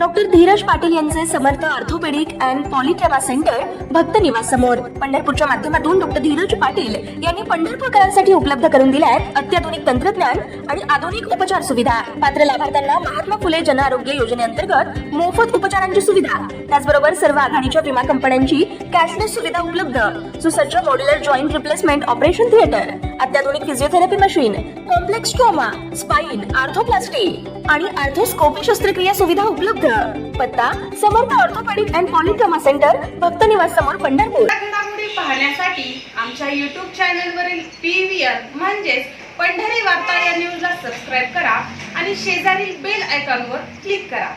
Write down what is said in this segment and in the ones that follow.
Doctor Dhiraj Patil यांचे Samarth orthopaedic and polytrauma centre Bhakta Niwas समोर पंढरपूरच्या माध्यमातून डॉक्टर धीरज पाटील यांनी पंढरपूरकरांसाठी उपलब्ध करून दिल्या आहेत अत्याधुनिक तंत्रज्ञान आणि आधुनिक उपचार सुविधा. पात्र लाभार्थ्यांना महात्मा फुले जन आरोग्य योजनेअंतर्गत मोफत उपचारांची सुविधा. त्याचबरोबर सर्व आघाडीच्या विमा कंपन्यांची कॅशलेस सुविधा उपलब्ध. सुसज्ज modular joint replacement operation theatre अत्याधुनिक physiotherapy machine complex trauma spine arthroplasty आणि आर्थोस्कोपी शस्त्रक्रिया सुविधा उपलब्ध. पत्ता Samarth orthopaedic and polytrauma centre Bhakta Niwas समोर पंढरपूर. घडामोडी पाहण्यासाठी आमच्या युट्यूब चॅनल वरील पीव्हीआर म्हणजेच पंढरी वार्ता या न्यूजला सबस्क्राईब करा आणि शेजारील बेल आयकॉनवर क्लिक करा.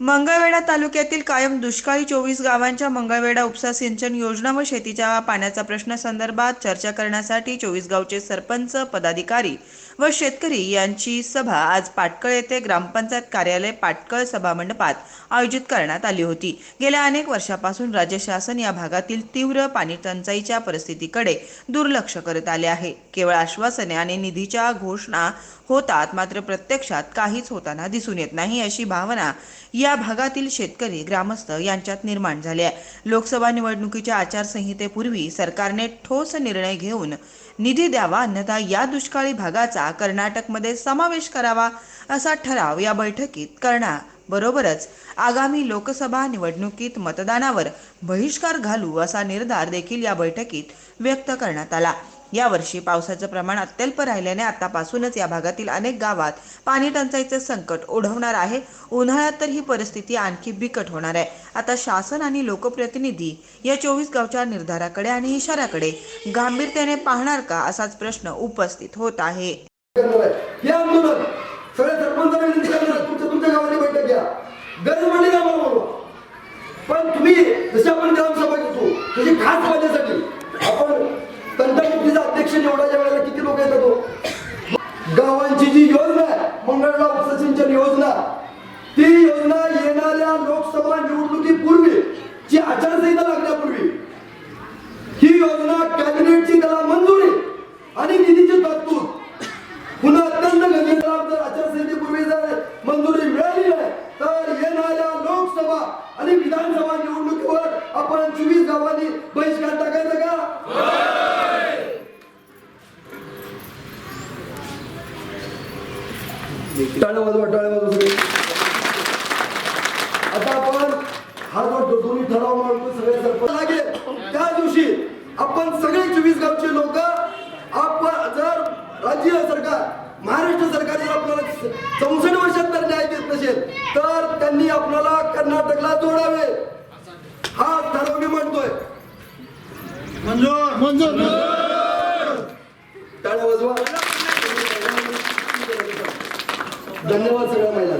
मंगळवेढा तालुक्यातील कायम दुष्काळी चोवीस गावांच्या मंगळवेढा उपसा सिंचन योजना व शेतीच्या पाण्याचा प्रश्न संदर्भात चर्चा करण्यासाठी चोवीस गावचे सरपंच पदाधिकारी व शेतकरी यांची सभा आज पाटकळ येथे ग्रामपंचायत कार्यालय पाटकळ सभा मंडपात आयोजित करण्यात आली होती. गेल्या अनेक वर्षापासून राज्य शासन या भागातील तीव्र पाणी टंचाईच्या परिस्थितीकडे दुर्लक्ष करत आले आहे. केवळ आश्वासने आणि निधीच्या घोषणा होतात मात्र प्रत्यक्षात काहीच होताना दिसून येत नाही अशी भावना या या भागातील शेतकरी ग्रामस्थ यांच्यात निर्माण झाले आहे. लोकसभा निवडणुकीच्या आचारसंहितेपूर्वी सरकारने ठोस निर्णय घेऊन निधी द्यावा अन्यथा या दुष्काळी भागाचा कर्नाटकमध्ये समावेश करावा असा ठराव या बैठकीत करणार. बरोबरच आगामी लोकसभा निवडणुकीत मतदानावर बहिष्कार घालू असा निर्धार देखील या बैठकीत व्यक्त करण्यात आला. यावर्षी पावसाचं प्रमाण अत्यल्प राहिल्याने आतापासूनच या भागातील अनेक गावात पाणी टंचाईचे संकट ओढवणार आहे. उन्हाळ्यात तर ही परिस्थिती आणखी बिकट होणार आहे. आता शासन आणि लोकप्रतिनिधी या चोवीस गावच्या निर्धाराकडे आणि इशाऱ्याकडे गांभीर्याने पाहणार का असाच प्रश्न उपस्थित होत आहे. सगळ्या विनंती करणार तुमच्या तुमच्या गावाची बैठक घ्या. गरज पडली का मला बोलवा अध्यक्ष निवडायच्या वेळेला किती लोक येतात हो? गावांची जी योजना आहे मंगळला उपसिंचन योजना ती योजना येणाऱ्या लोकसभा निवडणुकीपूर्वी जी आचारसंहिता लागण्यापूर्वी ही योजना कॅबिनेटची त्याला मंजुरी आणि निधीची तरतूद. पुन्हा अत्यंत गंभीर जर आचारसंहितेपूर्वी जर मंजुरी मिळाली नाही तर येणाऱ्या लोकसभा आणि विधानसभा निवडणुकीवर आपण चोवीस गावांनी बहिष्कार टाकायचा का? टाळ्या वाजवा टाळ्या वाजवा सगळे. आता आपण हा जो दोन्ही ठराव मांडतो सगळे सरपंच. लागेल. त्या दिवशी आपण सगळे चोवीस गावचे लोक आपण जर राज्य सरकार महाराष्ट्र सरकार जर आपल्याला चौसष्ट वर्षात जर न्याय देत नसेल तर त्यांनी आपल्याला कर्नाटकला जोडावे. हा ठराव मी म्हणतोय टाळ्या वाजवा ¿Dónde va a ser la